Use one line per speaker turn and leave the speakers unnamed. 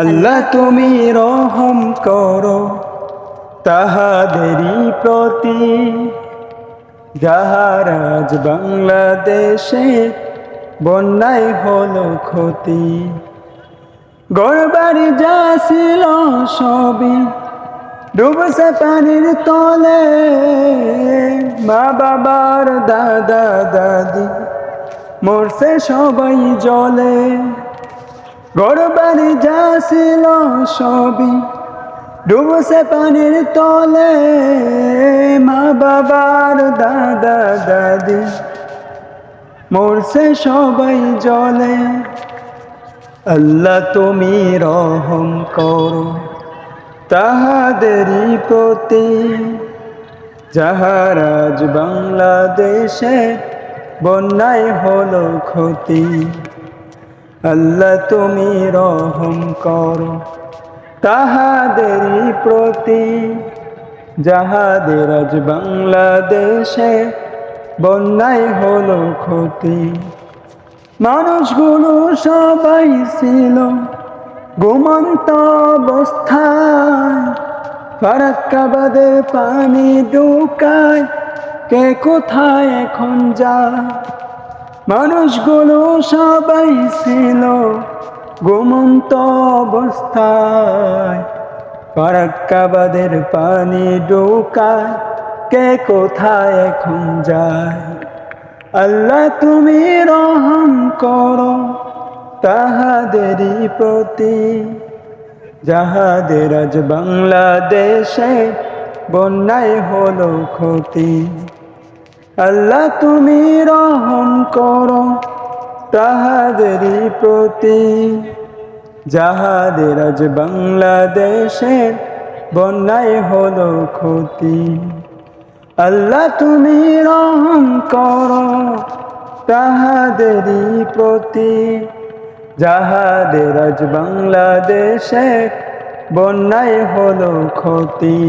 আল্লাহ তুমি রহম করো তাহাদেরই প্রতি। যাহারাজ বাংলাদেশে বন্যায় হলো ক্ষতি। গড়বাড়ি যা ছিল সবই ডুবছে পানির তলে। মা বাবার দাদা দাদি মরছে সবাই জলে। গড়বাড়ি যা ছিল সবই ডুবছে পানির তলে। মা বাবার দাদা, দাদি মরছে সবাই জলে। আল্লাহ তুমি রহম করো তাহাদেরই প্রতি। যাহারাজ বাংলাদেশে বন্যায় হলো ক্ষতি। আল্লাহ তুমি রহম করো। তাহাদেরই প্রতি যাহাদের আজ বাংলাদেশে বন্যায় হলো ক্ষতি। মানুষগুলো সবাই ছিল ঘুমন্ত অবস্থায়। ফারাক্কাবাদে পানি ঢুকায়, কে কোথায় এখন যায়? মানুষগুলো সবাই ছিল ঘুমন্ত অবস্থায়। ফারাক্কাবাদের পানি ঢুকায়, কে কোথায় এখন যায়? আল্লাহ তুমি রহম করো তাহাদেরই প্রতি। যাহাদের আজ বাংলাদেশে বন্যায় হলো ক্ষতি। আল্লাহ তুমি রহম করো তাহাদেরই প্রতি। যাহাদের আজ বাংলাদেশে বন্যায় হলো ক্ষতি। আল্লাহ তুমি রহম করো তাহাদেরই প্রতি। যাহাদের আজ বাংলাদেশে বন্যায় হলো ক্ষতি।